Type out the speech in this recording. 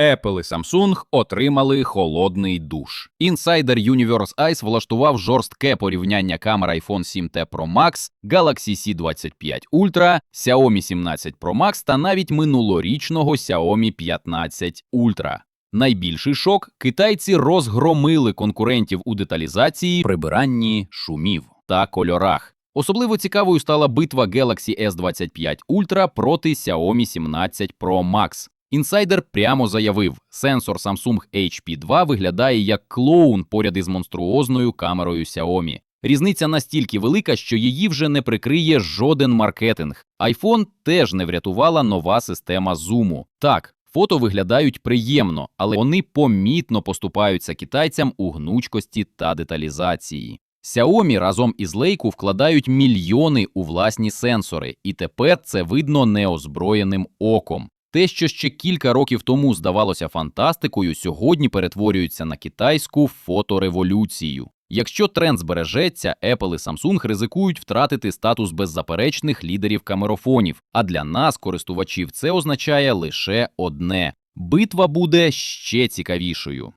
Apple і Samsung отримали холодний душ. Інсайдер Universe Ice влаштував жорстке порівняння камер iPhone 7T Pro Max, Galaxy C25 Ultra, Xiaomi 17 Pro Max та навіть минулорічного Xiaomi 15 Ultra. Найбільший шок китайці розгромили конкурентів у деталізації, прибиранні шумів та кольорах. Особливо цікавою стала битва Galaxy S25 Ultra проти Xiaomi 17 Pro Max. Інсайдер прямо заявив, сенсор Samsung HP2 виглядає як клоун поряд із монструозною камерою Xiaomi. Різниця настільки велика, що її вже не прикриє жоден маркетинг. iPhone теж не врятувала нова система зуму. Так, фото виглядають приємно, але вони помітно поступаються китайцям у гнучкості та деталізації. Xiaomi разом із Leica вкладають мільйони у власні сенсори, і тепер це видно неозброєним оком. Те, що ще кілька років тому здавалося фантастикою, сьогодні перетворюється на китайську фотореволюцію. Якщо тренд збережеться, Apple і Samsung ризикують втратити статус беззаперечних лідерів камерофонів. А для нас, користувачів, це означає лише одне: битва буде ще цікавішою.